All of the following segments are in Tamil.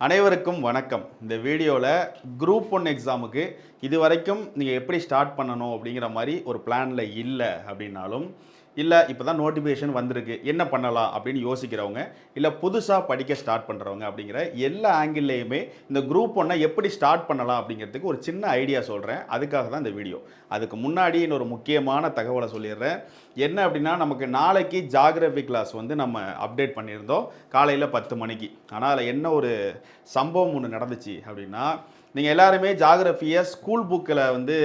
அனைவருக்கும் வணக்கம். இந்த வீடியோவில் குரூப் ஒன் எக்ஸாமுக்கு இது வரைக்கும் நீங்கள் எப்படி ஸ்டார்ட் பண்ணணும் அப்படிங்கிற மாதிரி ஒரு பிளானில் இல்லை அப்படின்னாலும் இல்லை இப்போ தான் நோட்டிஃபிகேஷன் வந்திருக்கு. என்ன பண்ணலாம் அப்படின்னு யோசிக்கிறவங்க இல்லை புதுசாக படிக்க ஸ்டார்ட் பண்ணுறவங்க அப்படிங்கிற எல்லா ஆங்கிள்லேயுமே இந்த குரூப் ஒன்றை எப்படி ஸ்டார்ட் பண்ணலாம் அப்படிங்கிறதுக்கு ஒரு சின்ன ஐடியா சொல்கிறேன் அதுக்காக தான் இந்த வீடியோ அதுக்கு முன்னாடி இன்னொரு முக்கியமான தகவலை சொல்லிடுறேன். என்ன அப்படின்னா நமக்கு நாளைக்கு ஜாகிரபி கிளாஸ் வந்து நம்ம அப்டேட் பண்ணியிருந்தோம். காலையில் பத்து மணிக்கு. ஆனால் அதில் என்ன ஒரு சம்பவம் ஒன்று நடந்துச்சு அப்படின்னா நீங்கள் எல்லாருமே ஜாகிரஃபியை ஸ்கூல் புக்கில் வந்து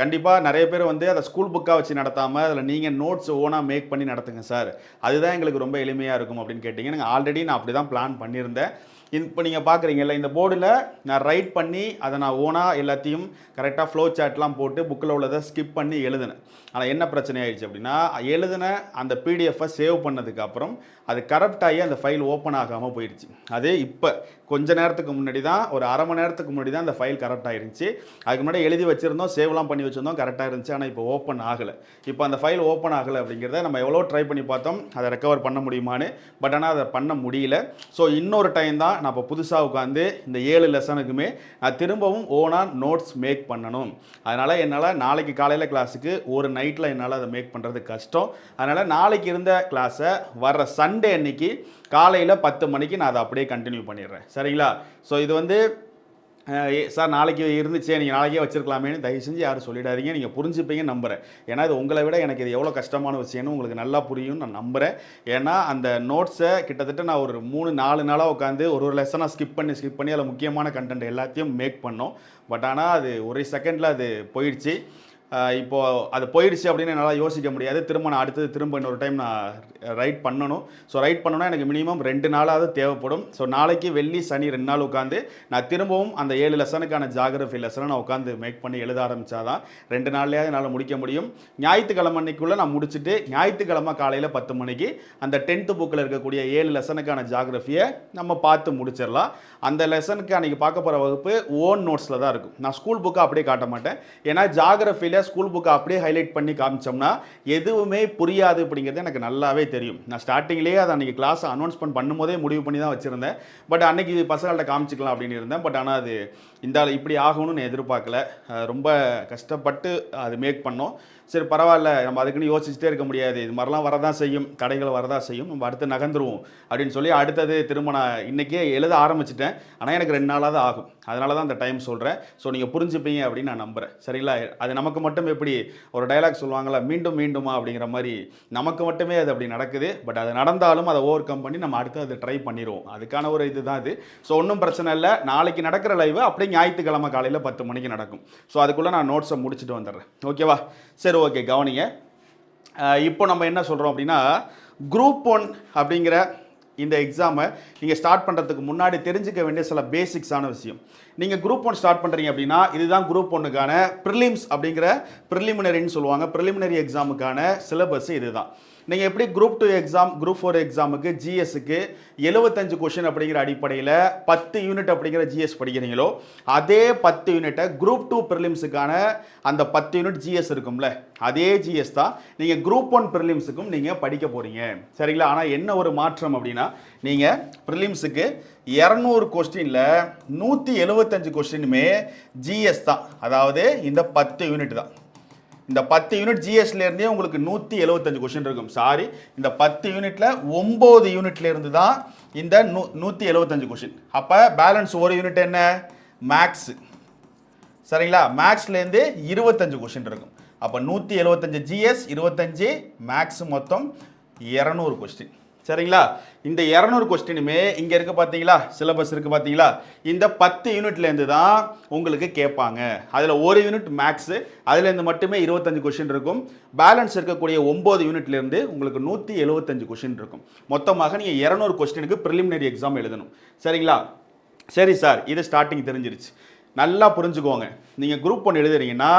கண்டிப்பாக நிறைய பேர் வந்து அதை ஸ்கூல் புக்காக வச்சு நடத்தாமல் அதில் நீங்கள் நோட்ஸ் ஓனாக மேக் பண்ணி நடத்துங்க சார் அதுதான் எங்களுக்கு ரொம்ப எளிமையாக இருக்கும் அப்படின்னு கேட்டிங்க. நாங்கள் ஆல்ரெடி நான் அப்படி தான் பிளான் பண்ணியிருந்தேன். இப்போ நீங்கள் பார்க்குறீங்கல்ல இந்த போர்டில் நான் ரைட் பண்ணி அதை நான் ஓனாக எல்லாத்தையும் கரெக்டாக ஃப்ளோ சாட்லாம் போட்டு புக்கில் உள்ளதை ஸ்கிப் பண்ணி எழுதினேன். ஆனால் என்ன பிரச்சனை ஆயிடுச்சு அப்படின்னா எழுதின அந்த பிடிஎஃப்பை சேவ் பண்ணதுக்கு அப்புறம் அது கரெக்ட் ஆகி அந்த ஃபைல் ஓப்பன் ஆகாமல் போயிடுச்சு. அதே இப்போ கொஞ்ச நேரத்துக்கு முன்னாடி தான் ஒரு அரை மணி நேரத்துக்கு முன்னாடி தான் அந்த ஃபைல் கரெக்ட் ஆயிருந்துச்சு. அதுக்கு முன்னாடி எழுதி வச்சுருந்தோம் சேவ்லாம் பண்ணி வச்சுருந்தோம் கரெக்டாக இருந்துச்சு. ஆனால் இப்போ ஓப்பன் ஆகலை. இப்போ அந்த ஃபைல் ஓப்பன் ஆகலை அப்படிங்கிறத நம்ம எவ்வளோ ட்ரை பண்ணி பார்த்தோம். அதை ரெக்கவர் பண்ண முடியுமான்னு. பட் ஆனால் அதை பண்ண முடியல. ஸோ இன்னொரு டைம் தான் நான் இப்போ புதுசாக உட்காந்து இந்த ஏழு லெசனுக்குமே நான் திரும்பவும் ஓனாக நோட்ஸ் மேக் பண்ணணும். அதனால் என்னால் நாளைக்கு காலையில் கிளாஸுக்கு ஒரு நைட்டில் என்னால் அதை மேக் பண்ணுறது கஷ்டம். அதனால் நாளைக்கு இருந்த கிளாஸை வர்ற சண்டே அன்னைக்கு காலையில் பத்து மணிக்கு நான் அதை அப்படியே கண்டினியூ பண்ணிடுறேன். சரிங்களா? ஸோ இது வந்து சார் நாளைக்கு இருந்துச்சே நீங்கள் நாளைக்கே வச்சுருக்கலாமேன்னு தயவு செஞ்சு யாரும் சொல்லிடாதீங்க. நீங்கள் புரிஞ்சுப்பீங்க நம்புகிறேன் ஏன்னா இது உங்களை விட எனக்கு இது எவ்வளோ கஷ்டமான விஷயம்னு உங்களுக்கு நல்லா புரியும்னு நான் நம்புகிறேன் ஏன்னா அந்த நோட்ஸை கிட்டத்தட்ட நான் ஒரு மூணு நாலு நாளாக உட்காந்து ஒரு ஒரு லெசனாக ஸ்கிப் பண்ணி ஸ்கிப் பண்ணி அதில் முக்கியமான கண்டென்ட் எல்லாத்தையும் மேக் பண்ணோம். பட் ஆனால் அது ஒரு செகண்டில் அது போயிடுச்சு. இப்போது அது போயிடுச்சு அப்படின்னு என்னால் யோசிக்க முடியாது. திரும்ப நான் அடுத்தது திரும்ப இன்னொரு டைம் நான் ரைட் பண்ணணும். ஸோ ரைட் பண்ணணும்னா எனக்கு மினிமம் ரெண்டு நாளாவது தேவைப்படும். ஸோ நாளைக்கு வெள்ளி சனி ரெண்டு நாள் உட்காந்து நான் திரும்பவும் அந்த ஏழு லெசனுக்கான ஜாகிரஃபி லெசனை நான் உட்காந்து மேக் பண்ணி எழுத ஆரம்பிச்சாதான் ரெண்டு நாள்லேயாவது என்னால் முடிக்க முடியும். ஞாயிற்றுக்கிழமை அன்னைக்குள்ளே நான் முடிச்சுட்டு ஞாயிற்றுக்கிழமை காலையில் பத்து மணிக்கு அந்த டென்த்து புக்கில் இருக்கக்கூடிய ஏழு லெசனுக்கான ஜாகிரஃபியை நம்ம பார்த்து முடிச்சிடலாம். அந்த லெசனுக்கு அன்றைக்கி பார்க்க போகிற வகுப்பு ஓன் நோட்ஸில் தான் இருக்கும். நான் ஸ்கூல் புக்கை அப்படியே காட்ட மாட்டேன். ஏன்னா ஜாகிரஃபியில் ஸ்கூல் புக்கை அப்படியே ஹைலைட் பண்ணி காமிச்சோம்னா எதுவுமே புரியாது அப்படிங்கிறது எனக்கு நல்லாவே தெரியும். நான் ஸ்டார்டிங்லேயே அதை அன்றைக்கி கிளாஸ் அனௌன்ஸ்மெண்ட் பண்ணும்போதே முடிவு பண்ணி தான் வச்சுருந்தேன். பட் அன்னைக்கு பசங்கள்ட்ட காமிச்சிக்கலாம் அப்படின்னு இருந்தேன். பட் ஆனால் அது இந்த இப்படி ஆகணும்னு நான் எதிர்பார்க்கல. ரொம்ப கஷ்டப்பட்டு அது மேக் பண்ணோம். சரி பரவாயில்ல. நம்ம அதுக்குன்னு யோசிச்சுட்டே இருக்க முடியாது. இது மாதிரிலாம் வரதான் செய்யும். தடைகள் வரதான் செய்யும். நம்ம அடுத்து நகர்ந்துருவோம் அப்படின்னு சொல்லி அடுத்தது திரும்ப நான் இன்றைக்கே எழுத ஆரம்பிச்சிட்டேன். ஆனால் எனக்கு ரெண்டு நாளாக தான் ஆகும். அதனால தான் அந்த டைம் சொல்கிறேன் ஸோ நீங்கள் புரிஞ்சுப்பீங்க அப்படின்னு நான் நம்புகிறேன் சரிங்களா? அது நமக்கு மட்டும் எப்படி ஒரு டயலாக் சொல்லுவாங்களா மீண்டும் மீண்டுமா? அப்படிங்கிற மாதிரி நமக்கு மட்டுமே அது அப்படி நடக்குது. பட் அது நடந்தாலும் அதை ஓவர் கம் பண்ணி நம்ம அடுத்து அதை ட்ரை பண்ணிடுவோம் அதுக்கான ஒரு இதுதான் இது. ஸோ ஒன்றும் பிரச்சனை இல்லை. நாளைக்கு நடக்கிற லைவ் அப்படியே ஞாயிற்றுக்கிழமை காலையில் பத்து மணிக்கு நடக்கும். ஸோ அதுக்குள்ளே நான் நோட்ஸை முடிச்சுட்டு வந்துடுறேன். ஓகேவா சரி ஓகே கவனிங்க. இப்போ நம்ம என்ன சொல்கிறோம் அப்படின்னா குரூப் ஒன் அப்படிங்கிற இந்த எக்ஸாமை நீங்கள் ஸ்டார்ட் பண்ணுறதுக்கு முன்னாடி தெரிஞ்சுக்க வேண்டிய சில பேசிக்ஸான விஷயம். நீங்கள் குரூப் ஒன் ஸ்டார்ட் பண்ணுறீங்க அப்படின்னா இதுதான் குரூப் ஒன்றுக்கான ப்ரிலிம்ஸ் அப்படிங்கிற ப்ரிலிமினரின்னு சொல்லுவாங்க. ப்ரிலிமினரி எக்ஸாமுக்கான சிலபஸ் இதுதான். நீங்கள் எப்படி group two exam group four எக்ஸாமுக்கு ஜிஎஸ்க்கு எழுபத்தஞ்சு கொஷின் அப்படிங்கிற அடிப்படையில் பத்து யூனிட் அப்படிங்கிற ஜிஎஸ் படிக்கிறீங்களோ அதே பத்து யூனிட்டை குரூப் டூ ப்ரிலிம்ஸுக்கான அந்த பத்து யூனிட் ஜிஎஸ் இருக்கும்ல அதே ஜிஎஸ் தான் நீங்கள் குரூப் ஒன் ப்ரிலிம்ஸுக்கும் நீங்கள் படிக்க போகிறீங்க சரிங்களா? ஆனால் என்ன ஒரு மாற்றம் அப்படின்னா நீங்கள் ப்ரிலிம்ஸுக்கு இரநூறு கொஸ்டினில் நூற்றி எழுபத்தஞ்சு கொஸ்டினுமே ஜிஎஸ் தான். அதாவது இந்த பத்து யூனிட் தான். இந்த பத்து யூனிட் ஜிஎஸ்லேருந்தே உங்களுக்கு நூற்றி எழுபத்தஞ்சு கொஸ்டின் இருக்கும். சாரி இந்த பத்து யூனிட்டில் ஒம்பது யூனிட்லேருந்து தான் இந்த நூ நூற்றி எழுபத்தஞ்சு கொஸ்டின். அப்போ பேலன்ஸ் ஒரு யூனிட் என்ன? மேக்ஸு சரிங்களா? மேக்ஸ்லேருந்து இருபத்தஞ்சு கொஸ்டின் இருக்கும். அப்போ நூற்றி எழுபத்தஞ்சு ஜிஎஸ் இருபத்தஞ்சு மேக்ஸ் மொத்தம் இரநூறு கொஸ்டின். சரிங்களா? இந்த இரநூறு கொஸ்டினுமே இங்கே இருக்க பார்த்தீங்களா சிலபஸ் இருக்குது பார்த்தீங்களா இந்த பத்து யூனிட்லேருந்து தான் உங்களுக்கு கேட்பாங்க அதில் ஒரு யூனிட் மேக்ஸு அதுலேருந்து மட்டுமே இருபத்தஞ்சு கொஷின் இருக்கும். பேலன்ஸ் இருக்கக்கூடிய ஒம்பது யூனிட்லேருந்து உங்களுக்கு நூற்றி எழுபத்தஞ்சு கொஷின் இருக்கும். மொத்தமாக நீங்கள் இரநூறு கொஸ்டினுக்கு ப்ரிலிமினரி எக்ஸாம் எழுதணும். சரிங்களா? சரி சார் இது ஸ்டார்டிங் தெரிஞ்சிருச்சு. நல்லா புரிஞ்சுக்கோங்க. நீங்கள் குரூப் ஒன்று எழுதுறீங்கன்னா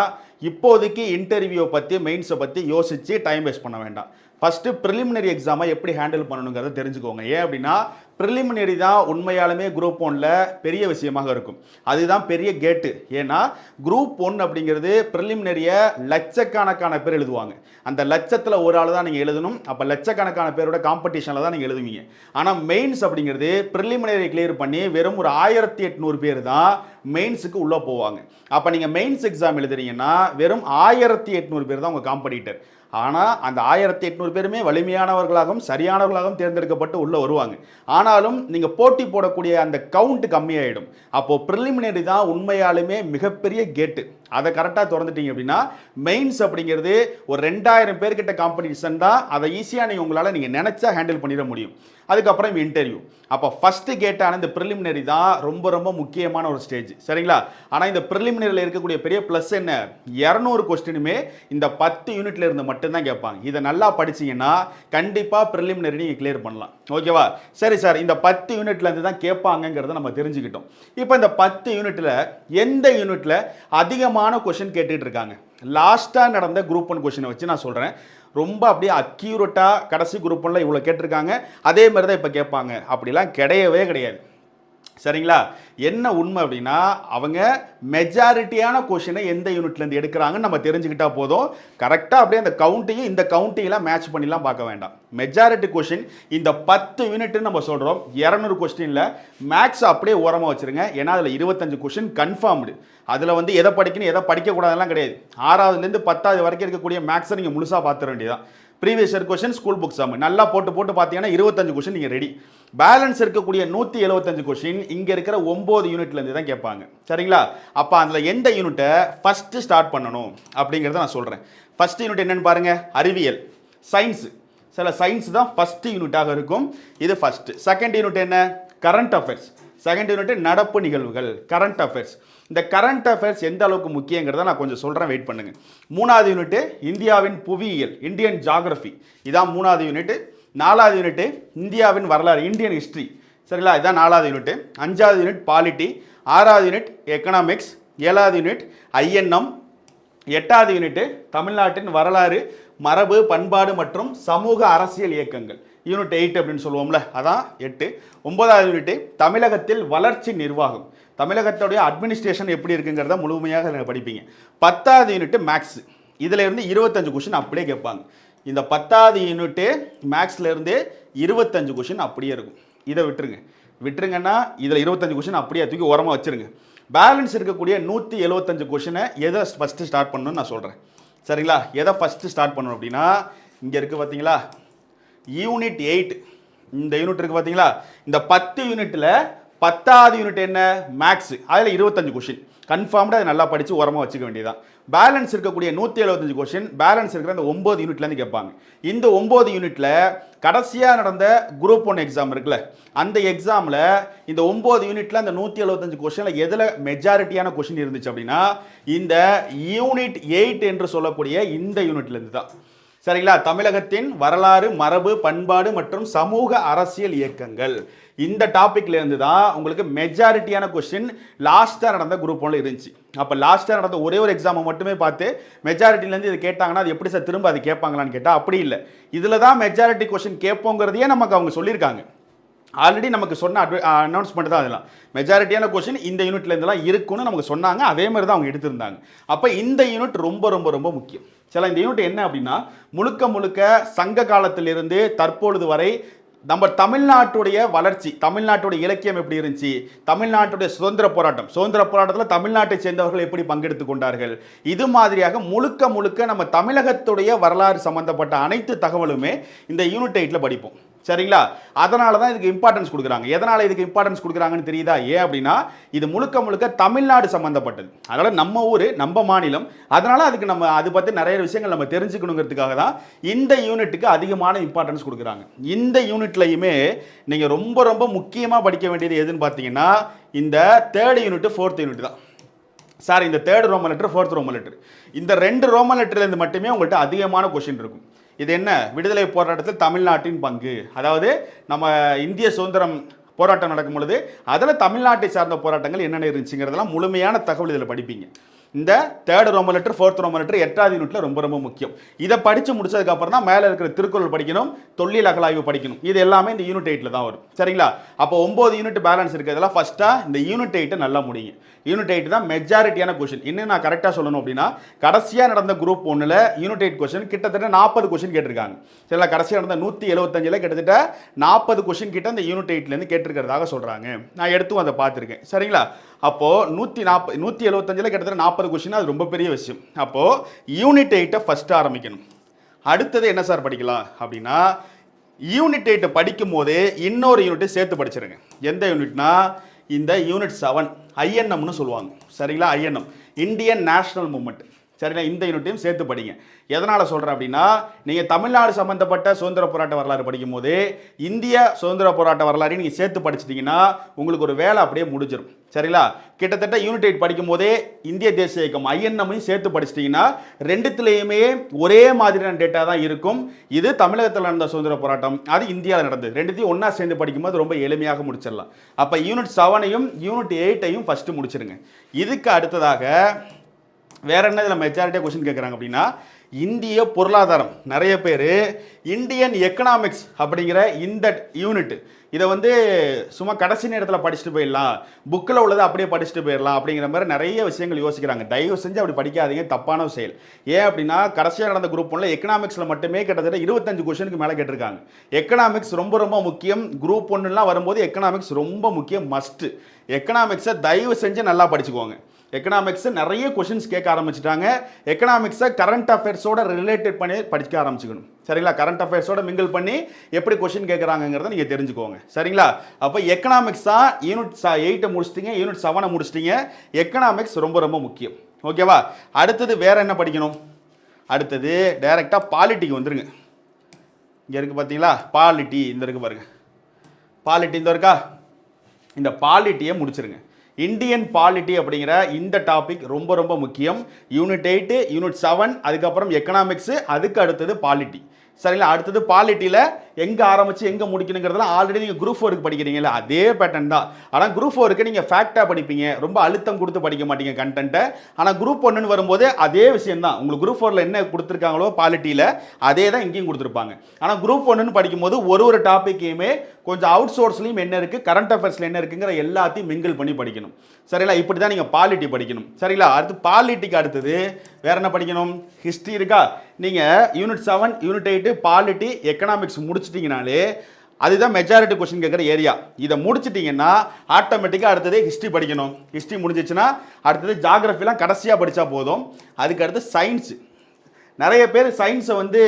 இப்போதைக்கு இன்டர்வியூவை பற்றி மெயின்ஸை பற்றி யோசித்து டைம் வேஸ்ட் பண்ண வேண்டாம். ஃபஸ்ட்டு ப்ரிலிமினரி எக்ஸாமை எப்படி ஹேண்டில் பண்ணணுங்கிறத தெரிஞ்சுக்கோங்க. ஏன் அப்படின்னா ப்ரிலிமினரி தான் உண்மையாலுமே குரூப் ஒனில் பெரிய விஷயமாக இருக்கும். அதுதான் பெரிய கேட்டு ஏன்னா குரூப் ஒன் அப்படிங்கிறது ப்ரிலிமினரியை லட்சக்கணக்கான பேர் எழுதுவாங்க. அந்த லட்சத்தில் ஒரு ஆள் தான் நீங்கள் எழுதணும். அப்போ லட்சக்கணக்கான பேரோட காம்படிஷனில் தான் நீங்கள் எழுதுவீங்க. ஆனால் மெயின்ஸ் அப்படிங்கிறது ப்ரிலிமினரி கிளியர் பண்ணி வெறும் ஒரு ஆயிரத்தி எட்நூறு பேர் தான் மெயின்ஸுக்கு உள்ளே போவாங்க. அப்போ நீங்கள் மெயின்ஸ் எக்ஸாம் எழுதுறீங்கன்னா வெறும் ஆயிரத்தி எட்நூறு பேர் தான் உங்கள் காம்படிட்டர் ஆனால் அந்த ஆயிரத்தி எட்நூறு பேருமே வலிமையானவர்களாகவும் சரியானவர்களாகவும் தேர்ந்தெடுக்கப்பட்டு உள்ளே வருவாங்க. ஆனாலும் நீங்கள் போட்டி போடக்கூடிய அந்த கவுண்ட் கம்மியாயிடும். அப்போது ப்ரிலிமினரி தான் உண்மையாலுமே மிகப்பெரிய கேட்டு அதை கரெக்டாக திறந்துட்டீங்க அப்படின்னா மெயின்ஸ் அப்படிங்கிறது ஒரு ரெண்டாயிரம் பேர்கிட்ட காம்படிஷன் தான் அதை ஈஸியாக நீங்கள் உங்களால் நீங்கள் நினச்சா ஹேண்டில் பண்ணிட முடியும். அதுக்கப்புறம் இன்டர்வியூ அப்போ ஃபஸ்ட்டு கேட்டான இந்த ப்ரிலிமினரி தான் ரொம்ப ரொம்ப முக்கியமான ஒரு ஸ்டேஜ் சரிங்களா? ஆனால் இந்த ப்ரிலிமினரியில் இருக்கக்கூடிய பெரிய ப்ளஸ் என்ன? இரநூறு கொஸ்டினுமே இந்த பத்து யூனிட்ல இருந்து மட்டும்தான் கேட்பாங்க. இதை நல்லா படிச்சீங்கன்னா கண்டிப்பாக ப்ரிலிமினரி நீங்கள் கிளியர் பண்ணலாம். ஓகேவா சரி சார் இந்த பத்து யூனிட்லேருந்து தான் கேட்பாங்கங்கிறத நம்ம தெரிஞ்சுக்கிட்டோம். இப்போ இந்த பத்து யூனிட்டில் எந்த யூனிட்டில் அதிகமாக அதிகமான கொஷின் கேட்டுட்டு இருக்காங்க லாஸ்ட்டாக நடந்த குரூப் ஒன் கொஷினை வச்சு நான் சொல்கிறேன் ரொம்ப அப்படியே அக்யூரேட்டாக கடைசி குரூப் ஒன்றில் இவ்வளோ கேட்டிருக்காங்க. அதே மாதிரி தான் இப்போ கேட்பாங்க. அப்படிலாம் கிடையவே கிடையாது. சரிங்களா? என்ன உண்மை அப்படின்னா அவங்க மெஜாரிட்டியான கொஷினை எந்த யூனிட்லேருந்து எடுக்கிறாங்கன்னு நம்ம தெரிஞ்சுக்கிட்டா போதும். கரெக்டாக அப்படியே அந்த கவுண்ட்டையும் இந்த கவுண்ட்டையெல்லாம் மேட்ச் பண்ணிலாம் பார்க்க வேண்டாம். மெஜாரிட்டி கொஷின் இந்த பத்து யூனிட்னு நம்ம சொல்கிறோம் இரநூறு கொஸ்டினில் மேக்ஸ் அப்படியே ஓரமாக வச்சுருங்க. ஏன்னா அதில் இருபத்தஞ்சு கொஷின் கன்ஃபார்ம்டு அதில் வந்து எதை படிக்கணும் எதை படிக்கக்கூடாதெல்லாம் கிடையாது. ஆறாவதுலேருந்து பத்தாவது வரைக்கும் இருக்கக்கூடிய மேக்ஸை நீங்கள் முழுசாக பார்த்துட வேண்டியதான் ப்ரீவியஸ் இயர் கொஷின் ஸ்கூல் புக்ஸாம் நல்லா போட்டு போட்டு பார்த்தீங்கன்னா இருபத்தஞ்சு கொஷின் நீங்கள் ரெடி பேலன்ஸ் இருக்கக்கூடிய நூற்றி எழுபத்தஞ்சு கொஷின் இங்கே இருக்கிற ஒம்பது யூனிட்லேருந்து தான் கேட்பாங்க. சரிங்களா? அப்போ அதில் எந்த யூனிட்டை ஃபஸ்ட்டு ஸ்டார்ட் பண்ணணும் அப்படிங்கிறத நான் சொல்கிறேன் ஃபஸ்ட்டு யூனிட் என்னென்னு பாருங்கள் அறிவியல். சயின்ஸு சில சயின்ஸ் தான் ஃபஸ்ட்டு யூனிட்டாக இருக்கும். இது ஃபஸ்ட்டு செகண்ட் யூனிட் என்ன? கரண்ட் அஃபேர்ஸ் செகண்ட் யூனிட் நடப்பு நிகழ்வுகள் கரண்ட் அஃபேர்ஸ் இந்த கரண்ட் அஃபேர்ஸ் எந்த அளவுக்கு முக்கியங்கிறத நான் கொஞ்சம் சொல்கிறேன் வெயிட் பண்ணுங்கள் மூணாவது யூனிட்டு இந்தியாவின் புவியியல் இந்தியன் ஜாகிரஃபி இதான் மூணாவது யூனிட்டு நாலாவது யூனிட்டு இந்தியாவின் வரலாறு இந்தியன் ஹிஸ்ட்ரி சரிங்களா? இதான் நாலாவது யூனிட்டு அஞ்சாவது யூனிட் பாலிட்டி ஆறாவது யூனிட் எக்கனாமிக்ஸ் ஏழாவது யூனிட் ஐஎன்எம் எட்டாவது யூனிட்டு தமிழ்நாட்டின் வரலாறு மரபு பண்பாடு மற்றும் சமூக அரசியல் இயக்கங்கள். யூனிட் எயிட் அப்படின்னு சொல்லுவோம்ல அதான் எட்டு. ஒன்பதாவது யூனிட்டு தமிழகத்தில் வளர்ச்சி நிர்வாகம். தமிழகத்துடைய அட்மினிஸ்ட்ரேஷன் எப்படி இருக்குங்கிறத முழுமையாக படிப்பீங்க. பத்தாவது யூனிட்டு மேக்ஸ் இதில் இருந்து இருபத்தஞ்சு கொஷின் அப்படியே கேட்பாங்க. இந்த பத்தாவது யூனிட்டு மேக்ஸ்லேருந்து இருபத்தஞ்சு கொஷின் அப்படியே இருக்கும். இதை விட்டுருங்க. விட்டுருங்கன்னா இதில் இருபத்தஞ்சு கொஷின் அப்படியே தூக்கி உரமாக வச்சிருங்க. பேலன்ஸ் இருக்கக்கூடிய நூற்றி எழுபத்தஞ்சு கொஷினை எதை ஃபஸ்ட்டு ஸ்டார்ட் பண்ணணும்னு நான் சொல்கிறேன் சரிங்களா? எதை ஃபஸ்ட்டு ஸ்டார்ட் பண்ணணும் அப்படின்னா இங்கே இருக்குது பார்த்தீங்களா யூனிட் எயிட் இந்த யூனிட் இருக்குது பார்த்தீங்களா இந்த பத்து யூனிட்டில் பத்தாவது யூனிட் என்ன? மேக்ஸ் அதில் இருபத்தஞ்சு கொஷின் கன்ஃபார்ம்டு அதை நல்லா படித்து உரமாக வச்சுக்க வேண்டியதான் பேலன்ஸ் இருக்கக்கூடிய நூற்றி எழுபத்தஞ்சு கொஷின் பேலன்ஸ் இருக்கிற அந்த ஒம்பது யூனிட்லேருந்து கேட்பாங்க. இந்த ஒம்பது யூனிட்டில் கடைசியாக நடந்த குரூப் ஒன் எக்ஸாம் இருக்குல்ல அந்த எக்ஸாமில் இந்த ஒம்பது யூனிட்டில் அந்த நூற்றி எழுபத்தஞ்சு கொஷனில் எதில் மெஜாரிட்டியான கொஷின் இருந்துச்சு அப்படின்னா இந்த யூனிட் எயிட் என்று சொல்லக்கூடிய இந்த யூனிட்லேருந்து தான். சரிங்களா? தமிழகத்தின் வரலாறு மரபு பண்பாடு மற்றும் சமூக அரசியல் இயக்கங்கள். இந்த டாப்பிக்லேருந்து தான் உங்களுக்கு மெஜாரிட்டியான கொஸ்டின் லாஸ்ட்டாக நடந்த குரூப் ஒன்று இருந்துச்சு. அப்போ லாஸ்ட்டாக நடந்த ஒரே ஒரு எக்ஸாமை மட்டுமே பார்த்து மெஜாரிட்டிலேருந்து இது கேட்டாங்கன்னா அது எப்படி சார் திரும்ப அது கேட்பாங்களான்னு கேட்டால் அப்படி இல்லை. இதில் தான் மெஜாரிட்டி கொஸ்டின் கேட்போங்கிறதையே நமக்கு அவங்க சொல்லியிருக்காங்க. ஆல்ரெடி நமக்கு சொன்ன அனௌன்ஸ்மெண்ட் தான் அதெல்லாம். மெஜாரிட்டியான கொஸ்டின் இந்த யூனிட்லேருந்துலாம் இருக்குன்னு நமக்கு சொன்னாங்க. அதே மாதிரி தான் அவங்க எடுத்திருந்தாங்க. அப்போ இந்த யூனிட் ரொம்ப ரொம்ப ரொம்ப முக்கியம். சில இந்த யூனிட் என்ன அப்படின்னா முழுக்க முழுக்க சங்க காலத்திலிருந்து தற்பொழுது வரை நம்ம தமிழ்நாட்டுடைய வளர்ச்சி தமிழ்நாட்டுடைய இலக்கியம் எப்படி இருந்துச்சு தமிழ்நாட்டுடைய சுதந்திர போராட்டம் சுதந்திர போராட்டத்தில் தமிழ்நாட்டை சேர்ந்தவர்கள் எப்படி பங்கெடுத்து கொண்டார்கள் இது மாதிரியாக முழுக்க முழுக்க நம்ம தமிழகத்துடைய வரலாறு சம்பந்தப்பட்ட அனைத்து தகவலுமே இந்த யூனிட் எயிட்டில் படிப்போம். சரிங்களா? அதனால தான் இதுக்கு இம்பார்ட்டன்ஸ் கொடுக்குறாங்க. எதனால் இதுக்கு இம்பார்ட்டன்ஸ் கொடுக்குறாங்கன்னு தெரியுதா? ஏன் அப்படின்னா இது முழுக்க முழுக்க தமிழ்நாடு சம்மந்தப்பட்டது அதனால் நம்ம ஊர் நம்ம மாநிலம். அதனால் அதுக்கு நம்ம அது பற்றி நிறைய விஷயங்கள் நம்ம தெரிஞ்சுக்கணுங்கிறதுக்காக தான் இந்த யூனிட்டுக்கு அதிகமான இம்பார்ட்டன்ஸ் கொடுக்குறாங்க. இந்த யூனிட்லையுமே நீங்கள் ரொம்ப ரொம்ப முக்கியமாக படிக்க வேண்டியது எதுன்னு பார்த்தீங்கன்னா இந்த தேர்ட் யூனிட் ஃபோர்த் யூனிட் தான். சார் இந்த third Roman letter fourth Roman letter இந்த ரெண்டு ரோமன் லெட்டர்லேருந்து மட்டுமே உங்கள்கிட்ட அதிகமான கொஷின் இருக்கும். இது என்ன? விடுதலை போராட்டத்தில் தமிழ்நாட்டின் பங்கு. அதாவது நம்ம இந்திய சுதந்திரம் போராட்டம் நடக்கும் பொழுது அதில் தமிழ்நாட்டை சார்ந்த போராட்டங்கள் என்னென்ன இருந்துச்சுங்கிறதெல்லாம் முழுமையான தகவல் இதில் படிப்பீங்க. இந்த தேர்ட் ரோம லெட்டர் ஃபோர்த் ரோம லெட்டர் எட்டாவது யூனிட்ல ரொம்ப ரொம்ப முக்கியம். இதை படித்து முடிச்சதுக்கப்புறம் தான் மேலே இருக்கிற திருக்குறள் படிக்கணும் தொல்லியல் அகலாய்வு படிக்கணும். இது எல்லாமே இந்த யூனிட் எயிட்டில் தான் வரும். சரிங்களா? அப்போ ஒம்பது யூனிட் பேலன்ஸ் இருக்கிறதெல்லாம் ஃபஸ்ட்டாக இந்த யூனிட் எயிட்டை நல்லா முடியுங்க. யூனிட் எயிட் தான் மெஜாரிட்டியான கொஷின் இன்னும் நான் கரெக்டாக சொல்லணும் அப்படின்னா கடைசியாக நடந்த குரூப் ஒன்றில் யூனிட் எயிட் கொஷின் கிட்டத்தட்ட நாற்பது கொஷின் கேட்டிருக்காங்க. சரிங்களா? கடைசியாக நடந்த நூற்றி எழுபத்தஞ்சில் கிட்டத்தட்ட நாற்பது கொஷின் கிட்ட இந்த யூனிட் எயிட்லேருந்து கேட்டிருக்கிறதாக சொல்கிறாங்க நான் எடுத்தும் அதை பார்த்துருக்கேன். சரிங்களா? அப்போது நூற்றி நாற்பது நூற்றி எழுபத்தஞ்சில் கிட்டத்தட்ட நாற்பது கொஷின் அது ரொம்ப பெரிய விஷயம். அப்போது யூனிட் எயிட்டை ஃபஸ்ட்டு ஆரம்பிக்கணும். அடுத்தது என்ன சார் படிக்கலாம்? அப்படின்னா யூனிட் எயிட்டை படிக்கும் போதே இன்னொரு யூனிட்டை சேர்த்து படிச்சிருங்க. எந்த யூனிட்னா இந்த யூனிட் செவன் ஐஎன்எம்னு சொல்லுவாங்க. சரிங்களா? ஐஎன்எம் இந்தியன் நேஷனல் மூமெண்ட் சரிங்களா? இந்த யூனிட்டையும் சேர்த்து படிங்க. எதனால் சொல்கிறேன் அப்படின்னா நீங்கள் தமிழ்நாடு சம்மந்தப்பட்ட சுதந்திர போராட்ட வரலாறு படிக்கும் போது இந்திய சுதந்திர போராட்ட வரலாறையும் நீங்கள் சேர்த்து படிச்சிட்டிங்கன்னா உங்களுக்கு ஒரு வேலை அப்படியே முடிஞ்சிடும் சரிங்களா? கிட்டத்தட்ட யூனிட் எயிட் படிக்கும் போதே இந்திய தேசிய இயக்கம் ஐஎன்எம்மையும் சேர்த்து படிச்சிட்டிங்கன்னா ரெண்டுத்துலேயுமே ஒரே மாதிரியான டேட்டா தான் இருக்கும். இது தமிழகத்தில் நடந்த சுதந்திர போராட்டம். அது இந்தியாவில் நடந்தது. ரெண்டுத்தையும் ஒன்றா சேர்ந்து படிக்கும்போது ரொம்ப எளிமையாக முடிச்சிடலாம். அப்போ யூனிட் செவனையும் யூனிட் எயிட்டையும் ஃபஸ்ட்டு முடிச்சிருங்க. இதுக்கு அடுத்ததாக வேற என்ன இதில் மெஜாரிட்டியாக கொஸ்டின் கேட்குறாங்க அப்படின்னா இந்திய பொருளாதாரம். நிறைய பேர் இந்தியன் எக்கனாமிக்ஸ் அப்படிங்கிற இந்த யூனிட் இதை வந்து சும்மா கடைசி நேரத்தில் படிச்சுட்டு போயிடலாம். புக்கில் உள்ளதை அப்படியே படிச்சுட்டு போயிடலாம் அப்படிங்கிற மாதிரி நிறைய விஷயங்கள் யோசிக்கிறாங்க. தயவு செஞ்சு அப்படி படிக்காதீங்க. தப்பான செயல். ஏன் அப்படின்னா கடைசியாக நடந்த குரூப் ஒன்றில் எக்கனாமிக்ஸில் மட்டுமே கிட்டத்தட்ட இருபத்தஞ்சு கொஷனுக்கு மேலே கேட்டிருக்காங்க. எக்கனாமிக்ஸ் ரொம்ப ரொம்ப முக்கியம். குரூப் ஒன்றுலாம் வரும்போது எக்கனாமிக்ஸ் ரொம்ப முக்கியம் மஸ்ட்டு எக்கனாமிக்ஸை தயவு செஞ்சு நல்லா படிச்சுக்கோங்க. எக்கனாமிக்ஸ் நிறைய கொஷின்ஸ் கேட்க ஆரம்பிச்சிட்டாங்க. எக்கனாமிக்ஸை கரண்ட் அஃபேர்ஸோட ரிலேட்டட் பண்ணி படிக்க ஆரம்பிச்சுக்கணும். சரிங்களா? கரண்ட் அஃபேர்ஸோட மிங்கிள் பண்ணி எப்படி கொஷின் கேட்குறாங்கிறத நீங்கள் தெரிஞ்சுக்கோங்க. சரிங்களா? அப்போ எக்கனாமிக்ஸ் தான் யூனிட் எயிட்டை முடிச்சிட்டிங்க யூனிட் செவனை முடிச்சிட்டிங்க. எக்கனாமிக்ஸ் ரொம்ப ரொம்ப முக்கியம். ஓகேவா அடுத்தது வேறு என்ன படிக்கணும்? அடுத்தது டைரெக்டாக பாலிட்டிக்கு வந்துருங்க. இங்கே இருக்குது பார்த்தீங்களா பாலிட்டி இந்த இருக்கு பாருங்கள் பாலிட்டி இந்த இருக்கா? இந்த பாலிட்டியை முடிச்சிருங்க. இந்தியன் பாலிட்டி அப்படிங்கிற இந்த டாபிக் ரொம்ப ரொம்ப முக்கியம். யூனிட் எயிட்டு யூனிட் செவன் அதுக்கப்புறம் எக்கனாமிக்ஸு அதுக்கு அடுத்தது பாலிட்டி சரிங்களா அடுத்தது பாலிட்டியில் எங்கே ஆரம்பித்து எங்கே முடிக்கணுங்கிறதெல்லாம் ஆல்ரெடி நீங்கள் குரூப் ஃபோருக்கு படிக்கிறீங்களா அதே பேட்டர்ன் தான். ஆனால் குரூப் ஃபோருக்கு நீங்கள் ஃபேக்டாக படிப்பீங்க ரொம்ப அழுத்தம் கொடுத்து படிக்க மாட்டீங்க கண்டென்ட்டை ஆனால் குரூப் ஒன்றுன்னு வரும்போது அதே விஷயம் தான். உங்களுக்கு குரூப் ஃபோரில் என்ன கொடுத்துருக்காங்களோ பாலிட்டியில் அதே தான் இங்கேயும் கொடுத்துருப்பாங்க. ஆனால் குரூப் ஒன்றுன்னு படிக்கும்போது ஒரு ஒரு டாப்பிக்கையுமே கொஞ்சம் அவுட் சோர்ஸ்லையும் என்ன இருக்குது கரண்ட் அஃபேர்ஸில் என்ன இருக்குங்கிற எல்லாத்தையும் மிங்கிள் பண்ணி படிக்கணும். சரிங்களா இப்படி தான் நீங்கள் பாலிட்டி படிக்கணும். சரிங்களா அடுத்து பாலிட்டிக்கு அடுத்தது வேற என்ன படிக்கணும்? ஹிஸ்ட்ரி இருக்கா? நீங்கள் unit seven unit eight eight polity economics முடிச்சிட்டிங்கனாலே அதுதான் மெஜாரிட்டி கொஸ்டின் கேட்குற ஏரியா இதை முடிச்சிட்டிங்கன்னா ஆட்டோமேட்டிக்காக அடுத்தது ஹிஸ்ட்ரி படிக்கணும். ஹிஸ்ட்ரி முடிஞ்சிச்சுன்னா அடுத்தது ஜாகிரஃபிலாம் கடைசியாக படித்தா போதும். அதுக்கு அடுத்து சயின்ஸு நிறைய பேர் சயின்ஸை வந்து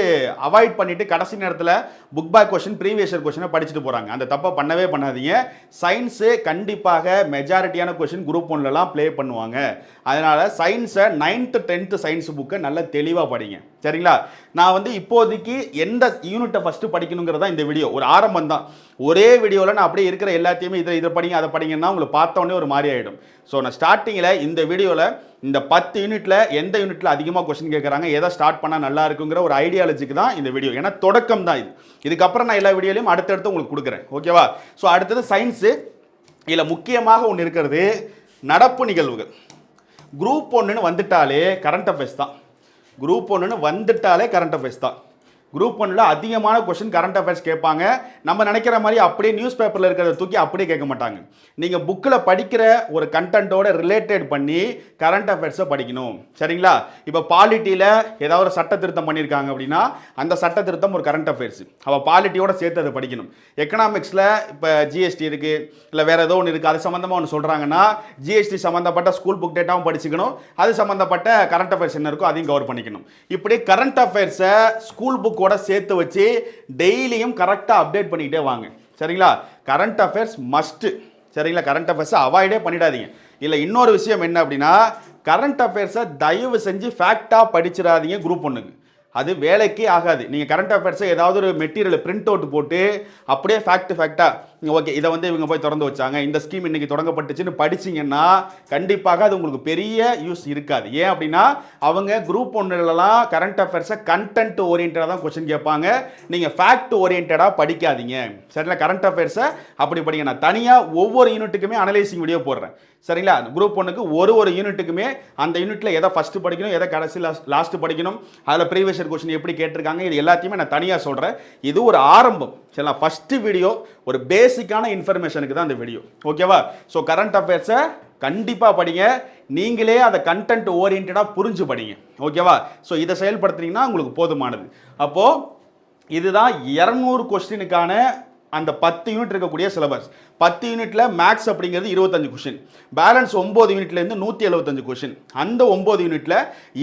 அவாய்ட் பண்ணிவிட்டு கடைசி நேரத்தில் book back question previous year கொஷினை படிச்சுட்டு போகிறாங்க அந்த தப்பை பண்ணவே பண்ணாதீங்க. சயின்ஸு கண்டிப்பாக மெஜாரிட்டியான கொஷின் குரூப் ஒன்லலாம் ப்ளே பண்ணுவாங்க. அதனால் சயின்ஸை நைன்த்து டென்த்து சயின்ஸ் புக்கை நல்லா தெளிவாக படிங்க. சரிங்களா? நான் வந்து இப்போதைக்கு எந்த யூனிட்டை ஃபஸ்ட்டு படிக்கணுங்கிறதா இந்த வீடியோ ஒரு ஆரம்பம் தான். ஒரே வீடியோவில் நான் அப்படியே இருக்கிற எல்லாத்தையுமே இதை இதை படிங்க அதை படிங்கன்னா உங்களுக்கு பார்த்தோன்னே ஒரு மாதிரி ஆகிடும் ஸோ நான் ஸ்டார்டிங்கில் இந்த வீடியோவில் இந்த பத்து யூனிட்டில் எந்த யூனிட்டில் அதிகமாக கொஸ்டின் கேட்குறாங்க எதை ஸ்டார்ட் பண்ணால் நல்லா இருக்குங்கிற ஒரு ஐடியாலஜிக்கு தான் இந்த வீடியோ ஏன்னா தொடக்கம் தான் இது. இதுக்கப்புறம் நான் எல்லா வீடியோலையும் அடுத்தடுத்து உங்களுக்கு கொடுக்குறேன். ஓகேவா ஸோ அடுத்தது சயின்ஸு இதில் முக்கியமாக ஒன்று இருக்கிறது நடப்பு நிகழ்வுகள். குரூப் ஒன்றுன்னு வந்துட்டாலே கரண்ட் அஃபேர்ஸ் தான். குரூப் ஒன்றுன்னு வந்துட்டாலே கரண்ட் அஃபேர்ஸ் தான். குரூப் ஒன்ல அதிகமான கொஸ்டின் கரண்ட் அஃபேர்ஸ் கேட்பாங்க. நம்ம நினைக்கிற மாதிரி அப்படியே நியூஸ் பேப்பரில் இருக்கிறத தூக்கி அப்படியே கேட்க மாட்டாங்க. நீங்கள் புக்கில் படிக்கிற ஒரு கண்டென்ட்டோட ரிலேட்டட் பண்ணி கரண்ட் அஃபேர்ஸை படிக்கணும். சரிங்களா? இப்போ பாலிட்டியில் ஏதாவது ஒரு சட்ட திருத்தம் பண்ணியிருக்காங்க அப்படின்னா அந்த சட்ட திருத்தம் ஒரு கரண்ட் அஃபேர்ஸ் அப்போ பாலிட்டியோட சேர்த்து அதை படிக்கணும். எக்கனாமிக்ஸில் இப்போ ஜிஎஸ்டி இருக்குது இல்லை வேறு ஏதோ ஒன்று இருக்குது அது சம்மந்தமாக ஒன்று சொல்கிறாங்கன்னா ஜிஎஸ்டி சம்மந்தப்பட்ட ஸ்கூல் புக் டேட்டாவும் படிச்சுக்கணும். அது சம்மந்தப்பட்ட கரண்ட் அஃபேர்ஸ் என்ன இருக்கோ அதையும் கவர் பண்ணிக்கணும். இப்படி கரண்ட் அஃபேர்ஸை ஸ்கூல் புக் கூட சேர்த்து வச்சு டெய்லியும் கரெக்டாக அப்டேட் பண்ணிக்கிட்டே வாங்க. சரிங்களா? கரண்ட் அஃபேர்ஸ் மஸ்ட்டு சரிங்களா? கரண்ட் அஃபேர்ஸை அவாய்டே பண்ணிடாதீங்க. இல்லை இன்னொரு விஷயம் என்ன அப்படின்னா கரண்ட் அஃபேர்ஸை தயவு செஞ்சு ஃபேக்டாக படிச்சிடாதீங்க குரூப் ஒன்றுக்கு அது வேலைக்கே ஆகாது. நீங்கள் கரண்ட் அஃபேர்ஸை ஏதாவது ஒரு மெட்டீரியல் பிரிண்ட் அவுட் போட்டு அப்படியே ஃபேக்ட் ஃபேக்டாக ஓகே இதை வந்து இவங்க போய் திறந்து வச்சாங்க. இந்த ஸ்கீம் இன்னைக்கு தொடங்கப்பட்டுச்சுன்னு படிச்சீங்கன்னா கண்டிப்பாக அது உங்களுக்கு பெரிய யூஸ் இருக்காது. ஏன் அப்படின்னா அவங்க குரூப் ஒன்றுலலாம் கரண்ட் அஃபேர்ஸை கண்டென்ட் ஓரியன்டாக தான் கொஸ்டின் கேட்பாங்க. நீங்கள் ஃபேக்ட் ஓரியன்டாக படிக்காதீங்க. சரிங்களா? கரண்ட் அஃபேர்ஸை அப்படி படிங்க. நான் தனியாக ஒவ்வொரு யூனிட்டுக்குமே அனலைசிங் வீடியோ போடுறேன். சரிங்களா? குரூப் ஒன்றுக்கு ஒரு ஒரு யூனிட்டுக்குமே அந்த யூனிட்டில் எதை ஃபஸ்ட்டு படிக்கணும் எதை கடைசி லாஸ்ட் லாஸ்ட்டு படிக்கணும் அதில் ப்ரீவியஸ் கொஸ்டின் எப்படி கேட்டிருக்காங்க இது எல்லாத்தையுமே நான் தனியாக சொல்கிறேன் இது ஒரு ஆரம்பம். சரிங்களா? ஃபஸ்ட்டு வீடியோ ஒரு பேசிக்கான இன்ஃபர்மேஷனுக்கு தான் அந்த வீடியோ ஓகேவா ஸோ கரண்ட் அஃபேர்ஸை கண்டிப்பாக படிங்க. நீங்களே அதை கண்டென்ட் ஓரியன்டாக புரிஞ்சு படிங்க. ஓகேவா ஸோ இதை செயல்படுத்துனீங்கன்னா உங்களுக்கு போதுமானது. அப்போது இதுதான் இரநூறு கொஸ்டினுக்கான அந்த பத்து யூனிட் இருக்கக்கூடிய சிலபஸ் பத்து யூனிட்டில் மேக்ஸ் அப்படிங்கிறது இருபத்தஞ்சு கொஷின் பேலன்ஸ் ஒம்பது யூனிட்லேருந்து நூற்றி எழுபத்தஞ்சு கொஷின் அந்த ஒம்பது யூனிட்டில்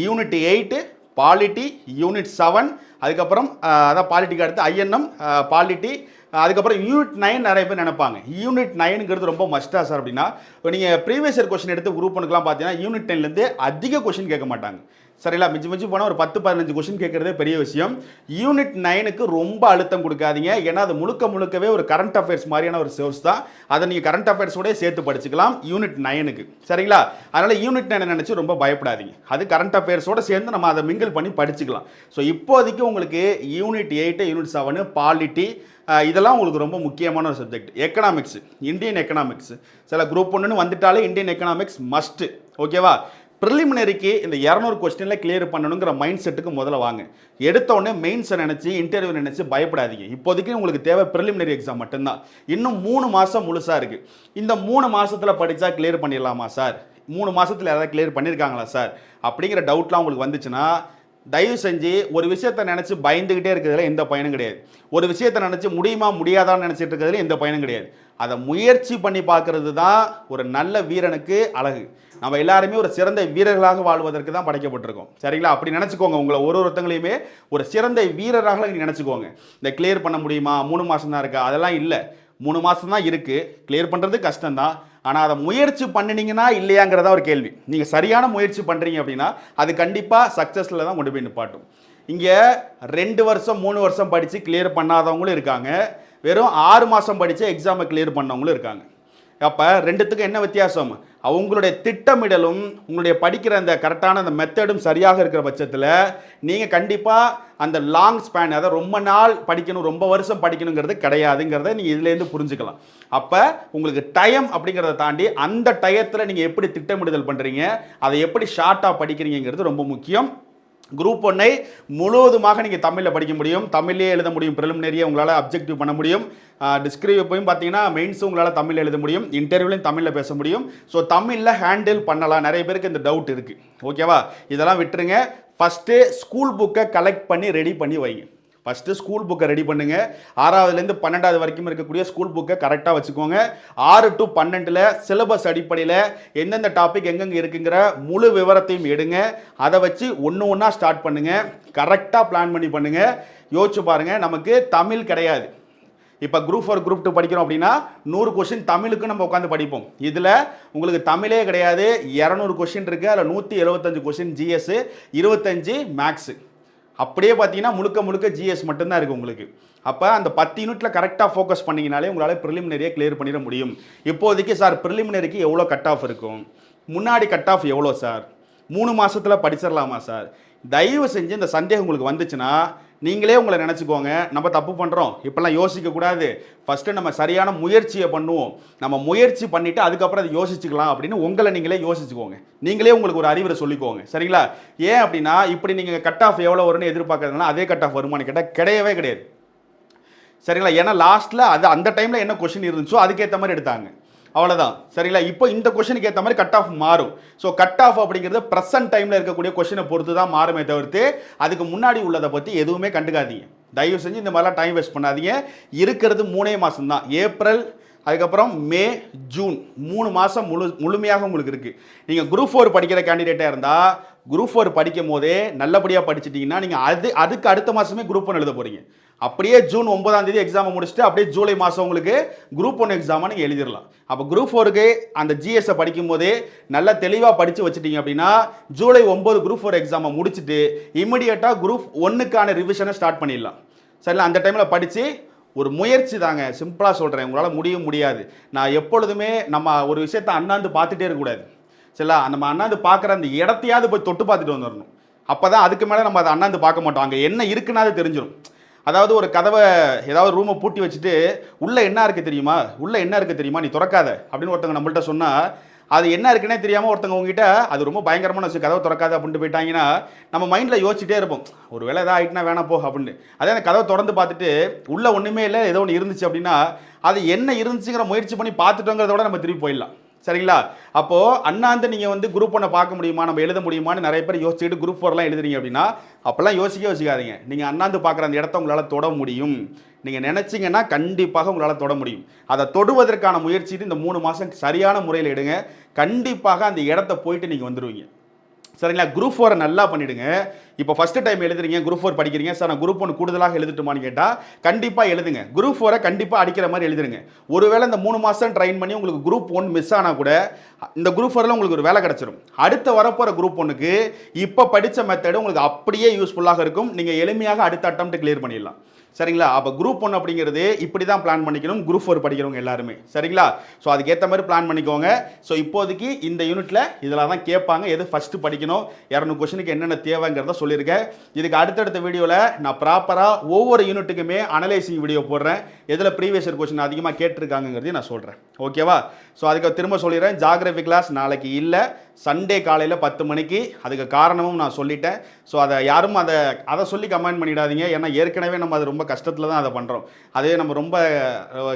unit eight polity unit seven அதுக்கப்புறம் அதான் பாலிட்டிக்கு அடுத்து ஐஎன்எம் பாலிட்டி அதுக்கப்புறம் யூனிட் நைன் நிறைய பேர் நினைப்பாங்க. யூனிட் நைனுங்கிறது ரொம்ப மஸ்டாக சார் அப்படின்னா இப்போ நீங்கள் ப்ரீவியஸ் இயர் கொஷின் எடுத்து குரூப் ஒன்றுக்குலாம் பார்த்தீங்கன்னா யூனிட் டென்லேருந்து அதிக கொஷின் கேட்க மாட்டாங்க. சரிங்களா? மிஞ்சி மிஞ்சி போனால் ஒரு பத்து பதினஞ்சு கொஷின் கேட்குறதே பெரிய விஷயம். யூனிட் நைனுக்கு ரொம்ப அழுத்தம் கொடுக்காதீங்க. ஏன்னா அது முழுக்க முழுக்கவே ஒரு கரண்ட் அஃபேர்ஸ் மாதிரியான ஒரு சோர்ஸ் தான். அதை நீங்கள் கரண்ட் அஃபேர்ஸோடய சேர்த்து படிச்சுக்கலாம் யூனிட் நைனுக்கு சரிங்களா? அதனால் யூனிட் நைனை நினச்சி ரொம்ப பயப்படாதீங்க. அது கரண்ட் அஃபேர்ஸோட சேர்ந்து நம்ம அதை மிங்கிள் பண்ணி படிச்சுக்கலாம். ஸோ இப்போதைக்கு உங்களுக்கு unit eight unit seven polity இதெல்லாம் உங்களுக்கு ரொம்ப முக்கியமான ஒரு சப்ஜெக்ட் எக்கனாமிக்ஸ் இந்தியன் எக்கனாமிக்ஸ் சில குரூப் ஒன்றுன்னு வந்துட்டாலே இந்தியன் எக்கனாமிக்ஸ் மஸ்ட்டு ஓகேவா ப்ரிலிமினரிக்கு இந்த இரநூறு கொஸ்டினில் கிளியர் பண்ணணுங்கிற மைண்ட் செட்டுக்கு முதல்ல வாங்க. எடுத்தோடனே மெயின்ஸை நினச்சி இன்டர்வியூ நினச்சி பயப்படாதீங்க. இப்போதைக்கு உங்களுக்கு தேவை ப்ரிலிமினரி எக்ஸாம் மட்டும்தான். இன்னும் மூணு மாதம் முழுசாக இருக்குது இந்த மூணு மாதத்தில் படித்தா கிளியர் பண்ணிடலாமா சார் மூணு மாதத்தில் யாராவது கிளியர் பண்ணியிருக்காங்களா சார் அப்படிங்கிற டவுட்லாம் உங்களுக்கு வந்துச்சுன்னா தயவு செஞ்சு ஒரு விஷயத்தை நினச்சி பயந்துக்கிட்டே இருக்கிறதுல எந்த பயனும் கிடையாது. ஒரு விஷயத்தை நினச்சி முடியுமா முடியாதான்னு நினச்சிட்டு இருக்கிறதுல எந்த பயனும் கிடையாது. அதை முயற்சி பண்ணி பார்க்கறது தான் ஒரு நல்ல வீரனுக்கு அழகு. நம்ம எல்லாருமே ஒரு சிறந்த வீரர்களாக வாழ்வதற்கு தான் படைக்கப்பட்டிருக்கோம். சரிங்களா? அப்படி நினச்சிக்கோங்க. உங்களை ஒரு ஒருத்தங்களையுமே ஒரு சிறந்த வீரராக நீங்கள் நினச்சிக்கோங்க. இந்த கிளியர் பண்ண முடியுமா? மூணு மாதம் தான் இருக்கா? அதெல்லாம் இல்லை. மூணு மாதம் தான் இருக்குது கிளியர் பண்ணுறது கஷ்டம்தான். ஆனால் அதை முயற்சி பண்ணினீங்கன்னா இல்லையாங்கிறதா ஒரு கேள்வி. நீங்கள் சரியான முயற்சி பண்ணுறீங்க அப்படின்னா அது கண்டிப்பாக சக்ஸஸில் தான் கொண்டு போய் நிப்பாட்டும். இங்கே ரெண்டு வருஷம் மூணு வருஷம் படித்து கிளியர் பண்ணாதவங்களும் இருக்காங்க. வெறும் ஆறு மாதம் படித்து எக்ஸாமை கிளியர் பண்ணவங்களும் இருக்காங்க. அப்போ ரெண்டுத்துக்கும் என்ன வித்தியாசம்? அவங்களுடைய திட்டமிடலும் உங்களுடைய படிக்கிற அந்த கரெக்டான அந்த மெத்தடும் சரியாக இருக்கிற பட்சத்தில் நீங்கள் கண்டிப்பாக அந்த லாங் ஸ்பேன் அதை ரொம்ப நாள் படிக்கணும் ரொம்ப வருஷம் படிக்கணுங்கிறது கிடையாதுங்கிறத நீங்கள் இதுலேருந்து புரிஞ்சுக்கலாம். அப்போ உங்களுக்கு டைம் அப்படிங்கிறத தாண்டி அந்த டயத்தில் நீங்கள் எப்படி திட்டமிடுதல் பண்ணுறீங்க அதை எப்படி ஷார்ட்டாக படிக்கிறீங்கிறது ரொம்ப முக்கியம். குரூப் ஒன்னை முழுவதுமாக நீங்கள் தமிழில் படிக்க முடியும். தமிழ்லேயே எழுத முடியும். ப்ரிலிமினரியை உங்களால் அப்ஜெக்டிவ் பண்ண முடியும். டிஸ்கிரிப்பையும் பார்த்தீங்கன்னா மெயின்ஸும் உங்களால் தமிழில் எழுத முடியும். இன்டர்வியூலையும் தமிழில் பேச முடியும். ஸோ தமிழில் ஹேண்டில் பண்ணலாம். நிறைய பேருக்கு இந்த டவுட் இருக்குது ஓகேவா இதெல்லாம் விட்டுருங்க. ஃபஸ்ட்டு ஸ்கூல் புக்கை கலெக்ட் பண்ணி ரெடி பண்ணி வைங்க. ஃபஸ்ட்டு ஸ்கூல் புக்கை ரெடி பண்ணுங்க. ஆறாவதுலேருந்து பன்னெண்டாவது வரைக்கும் இருக்கக்கூடிய ஸ்கூல் புக்கை கரெக்டாக வச்சுக்கோங்க. ஆறு டு பன்னெண்டில் சிலபஸ் அடிப்படையில் எந்தெந்த டாபிக் எங்கெங்கே இருக்குங்கிற முழு விவரத்தையும் எடுங்க. அதை வச்சு ஒன்று ஒன்றா ஸ்டார்ட் பண்ணுங்க. கரெக்டாக பிளான் பண்ணி பண்ணுங்க. யோசிச்சு பாருங்க நமக்கு தமிழ் கிடையாது. இப்போ குரூப் ஃபோர் குரூப் டூ படிக்கிறோம் அப்படின்னா நூறு கொஷின் தமிழுக்கு நம்ம உட்காந்து படிப்போம். இதில் உங்களுக்கு தமிழே கிடையாது. இரநூறு கொஷின் இருக்குது அதில் நூற்றி எழுபத்தஞ்சு கொஷின் ஜிஎஸ்ஸு இருபத்தஞ்சு மேக்ஸு அப்படியே பார்த்தீங்கன்னா முழுக்க முழுக்க ஜிஎஸ் மட்டும்தான் இருக்குது உங்களுக்கு. அப்போ அந்த பத்து யூனிட்டில் கரெக்டாக ஃபோக்கஸ் பண்ணிங்கனாலே உங்களால் ப்ரிலிமினரியை கிளியர் பண்ணிட முடியும். இப்போதைக்கு சார் ப்ரிலிமினரிக்கு எவ்வளோ கட் ஆஃப் இருக்கும்? முன்னாடி கட் ஆஃப் எவ்வளோ சார் மூணு மாதத்தில் படிச்சிடலாமா சார் தயவு செஞ்சு இந்த சந்தேகம் உங்களுக்கு வந்துச்சுன்னா நீங்களே உங்களை நினச்சிக்கோங்க. நம்ம தப்பு பண்ணுறோம் இப்போல்லாம் யோசிக்கக்கூடாது ஃபஸ்ட்டு நம்ம சரியான முயற்சியை பண்ணுவோம். நம்ம முயற்சி பண்ணிவிட்டு அதுக்கப்புறம் அதை யோசிச்சுக்கலாம் அப்படின்னு உங்களை நீங்களே யோசிச்சுக்கோங்க. நீங்களே உங்களுக்கு ஒரு அறிவுரை சொல்லிக்கோங்க. சரிங்களா? ஏன் அப்படின்னா இப்படி நீங்கள் கட் ஆஃப் எவ்வளோ வரும்னு எதிர்பார்க்கறதுனால அதே கட் ஆஃப் வருமானு கேட்டால் கிடையவே கிடையாது. சரிங்களா? ஏன்னா லாஸ்ட்டில் அது அந்த டைமில் என்ன கொஷின் இருந்துச்சோ அதுக்கேற்ற மாதிரி எடுத்தாங்க. அவ்வளோதான் சரிங்களா? இப்போ இந்த கொஷனுக்கு ஏற்ற மாதிரி கட் ஆஃப் மாறும். ஸோ கட் ஆஃப் அப்படிங்கிறது ப்ரெசன்ட் டைமில் இருக்கக்கூடிய கொஷினை பொறுத்து தான் மாறுமே தவிர்த்து அதுக்கு முன்னாடி உள்ளதை பற்றி எதுவுமே கண்டுக்காதீங்க. தயவு செஞ்சு இந்த மாதிரிலாம் டைம் வேஸ்ட் பண்ணாதீங்க. இருக்கிறது மூணே மாதம் தான். ஏப்ரல் அதுக்கப்புறம் மே ஜூன். மூணு மாதம் முழு முழுமையாக உங்களுக்கு இருக்குது நீங்கள் குரூப் ஃபோர் படிக்கிற கேண்டிடேட்டாக இருந்தால் குரூப் ஃபோர் படிக்கும் போதே நல்லபடியாக படிச்சிட்டிங்கன்னா நீங்கள் அது அதுக்கு அடுத்த மாதமே குரூப் ஒன் எழுத போகிறீங்க அப்படியே ஜூன் ஒன்பதாம் தேதி எக்ஸாமை முடிச்சுட்டு அப்படியே ஜூலை மாதம் உங்களுக்கு குரூப் ஒன் எக்ஸாமை நீங்கள் எழுதிடலாம். அப்போ குரூப் ஃபோருக்கு அந்த ஜிஎஸ்ஸை படிக்கும் போதே நல்லா தெளிவாக படித்து வச்சுட்டீங்க அப்படின்னா ஜூலை ஒம்பது குரூப் ஃபோர் எக்ஸாமை முடிச்சுட்டு இமிடியேட்டாக குரூப் ஒன்றுக்கான ரிவிஷனை ஸ்டார்ட் பண்ணிடலாம். சரிங்களா? அந்த டைமில் படித்து ஒரு முயற்சி தாங்க. சிம்பிளாக சொல்கிறேன் உங்களால் முடியும் முடியாது. நான் எப்பொழுதுமே நம்ம ஒரு விஷயத்தை அண்ணாந்து பார்த்துட்டே இருக்கக்கூடாது. சரிங்களா? நம்ம அண்ணாந்து பார்க்குற அந்த இடத்தையாவது போய் தொட்டு பார்த்துட்டு வந்துடணும். அப்போ தான் அதுக்கு மேலே நம்ம அதை அண்ணாந்து பார்க்க மாட்டோம். அங்கே என்ன இருக்குன்னாது தெரிஞ்சிடும் அதாவது ஒரு கதவை ஏதாவது ரூமை பூட்டி வச்சுட்டு உள்ளே என்ன இருக்குது தெரியுமா? உள்ளே என்ன இருக்குது தெரியுமா? நீ திறக்காத. அப்படின்னு ஒருத்தவங்க நம்மள்ட்ட சொன்னால் அது என்ன இருக்குன்னே தெரியாமல் ஒருத்தவங்க உங்ககிட்ட அது ரொம்ப பயங்கரமான விஷயம். கதவை திறக்காது அப்படின்ட்டு போயிட்டாங்கன்னா நம்ம மைண்டில் யோசிச்சுட்டே இருப்போம். ஒரு வேளை ஏதாவது ஆகிட்டுனா வேணாம் போ அப்படின்னு. அதே அந்த கதவை திறந்து பார்த்துட்டு உள்ளே ஒன்றுமே இல்லை. ஏதோ ஒன்று இருந்துச்சு அப்படின்னா அது என்ன இருந்துச்சுங்கிற முயற்சி பண்ணி பார்த்துட்டோங்கிறத விட நம்ம திருப்பி போயிடலாம். சரிங்களா? அப்போது அண்ணாந்து நீங்கள் வந்து குரூப் ஒன்றை பார்க்க முடியுமா? நம்ம எழுத முடியுமான்னு நிறைய பேர் யோசிச்சுட்டு குரூப் ஃபோர்லாம் எழுதுறீங்க அப்படின்னா அப்போல்லாம் யோசிக்க யோசிக்காதீங்க. நீங்கள் அண்ணாந்து பார்க்குற அந்த இடத்த உங்களால் தொட முடியும். நீங்கள் நினச்சிங்கன்னா கண்டிப்பாக உங்களால் தொட முடியும். அதை தொடுவதற்கான முயற்சி இந்த மூணு மாதம் சரியான முறையில் எடுங்க. கண்டிப்பாக அந்த இடத்த போயிட்டு நீங்கள் வந்துடுவீங்க சரிங்களா? குரூப் ஃபோரை நல்லா பண்ணிவிடுங்க இப்போ ஃபஸ்ட்டு டைம் எழுதுறீங்க குரூப் ஃபோர் படிக்கிறீங்க. சார் நான் குரூப் ஒன்று கூடுதலாக எழுதிட்டுமான்னு கேட்டால் கண்டிப்பாக எழுதுங்க. குரூப் ஃபோரை கண்டிப்பாக அடிக்கிற மாதிரி எழுதுருங்க. ஒருவேளை இந்த மூணு மாதம் ட்ரைன் பண்ணி உங்களுக்கு குரூப் ஒன் மிஸ் ஆனால் கூட இந்த குரூப் ஃபோரில் உங்களுக்கு ஒரு வேலை கிடச்சிரும். அடுத்த வரப்போகிற குரூப் ஒன்றுக்கு இப்போ படித்த மெத்தடு உங்களுக்கு அப்படியே யூஸ்ஃபுல்லாக இருக்கும். நீங்கள் எளிமையாக அடுத்த அட்டம் கிளியர் பண்ணிடலாம். சரிங்களா? அப்போ குரூப் ஒன் அப்படிங்கிறது இப்படி தான் பிளான் பண்ணிக்கணும். குரூப் ஃபோர் படிக்கிறவங்க எல்லாருமே. சரிங்களா? ஸோ அதுக்கேற்ற மாதிரி பிளான் பண்ணிக்கோங்க. ஸோ இப்போதைக்கு இந்த யூனிட்டில் இதில் தான் கேட்பாங்க. எது ஃபஸ்ட்டு படிக்கணும்? இரநூறு கொஷனுக்கு என்னென்ன தேவைங்கிறத சொல்லியிருக்கேன். இதுக்கு அடுத்தடுத்த வீடியோவில் நான் ப்ராப்பராக ஒவ்வொரு யூனிட்டுக்குமே அனலைசிங் வீடியோ போடுறேன். எதில் ப்ரீவியஸ் கொஷின் அதிகமாக கேட்டிருக்காங்கிறதையும் நான் சொல்கிறேன் ஓகேவா ஸோ அதுக்கு திரும்ப சொல்லிடுறேன் ஜாகிரபி கிளாஸ் நாளைக்கு இல்லை. சண்டே காலையில் பத்து மணிக்கு. அதுக்கு காரணமும் நான் சொல்லிட்டேன். ஸோ அதை யாரும் அதை அதை சொல்லி கமெண்ட் பண்ணிடாதீங்க. ஏன்னா ஏற்கனவே நம்ம அது ரொம்ப கஷ்டத்தில் தான் அதை பண்ணுறோம் அதே நம்ம ரொம்ப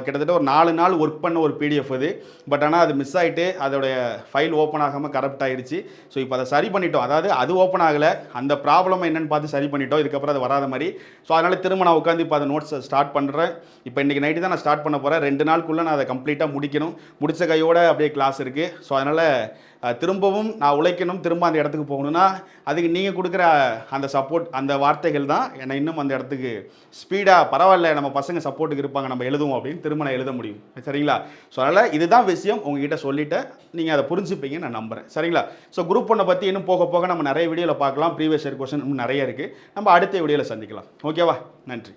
கிட்டத்தட்ட ஒரு நாலு நாள் ஒர்க் பண்ண ஒரு பிடிஎஃப் இது. பட் ஆனால் அது மிஸ் ஆகிட்டு அதோடைய ஃபைல் ஓப்பன் ஆகாமல் கரப்ட் ஆகிடுச்சு ஸோ இப்போ அதை சரி பண்ணிட்டோம். அதாவது அது ஓப்பன் ஆகலை. அந்த ப்ராப்ளம் என்னென்னு பார்த்து சரி பண்ணிட்டோம். இதுக்கப்புறம் அது வராத மாதிரி. ஸோ அதனால் திரும்ப நான் உட்காந்து இப்போ அதை நோட்ஸ் ஸ்டார்ட் பண்ணுறேன் இப்போ இன்றைக்கி நைட்டு தான் நான் ஸ்டார்ட் பண்ண போகிறேன் ரெண்டு நாளுக்குள்ளே நான் அதை கம்ப்ளீட்டாக முடிக்கணும். முடிச்ச கையோட அப்படியே கிளாஸ் இருக்குது ஸோ அதனால் திரும்பவும் நான் உழைக்கணும் திரும்ப அந்த இடத்துக்கு போகணும்னா அதுக்கு நீங்கள் கொடுக்குற அந்த சப்போர்ட் அந்த வார்த்தைகள் தான் என்னை இன்னும் அந்த இடத்துக்கு ஸ்பீடாக பரவாயில்ல நம்ம பசங்க சப்போர்ட்டுக்கு இருப்பாங்க நம்ம எழுதுவோம் அப்படின்னு திரும்ப நான் எழுத முடியும். சரிங்களா? ஸோ அதனால் இதுதான் விஷயம் உங்ககிட்ட சொல்லிவிட்டு நீங்கள் அதை புரிஞ்சுப்பீங்கன்னு நான் நம்புகிறேன் சரிங்களா? ஸோ குரூப் ஒன்றை பற்றி இன்னும் போக போக நம்ம நிறைய வீடியோவில் பார்க்கலாம். ப்ரீவியஸ் இயர் கொஸ்டின் இன்னும் நிறைய இருக்குது நம்ம அடுத்த வீடியோவில் சந்திக்கலாம். ஓகேவா நன்றி.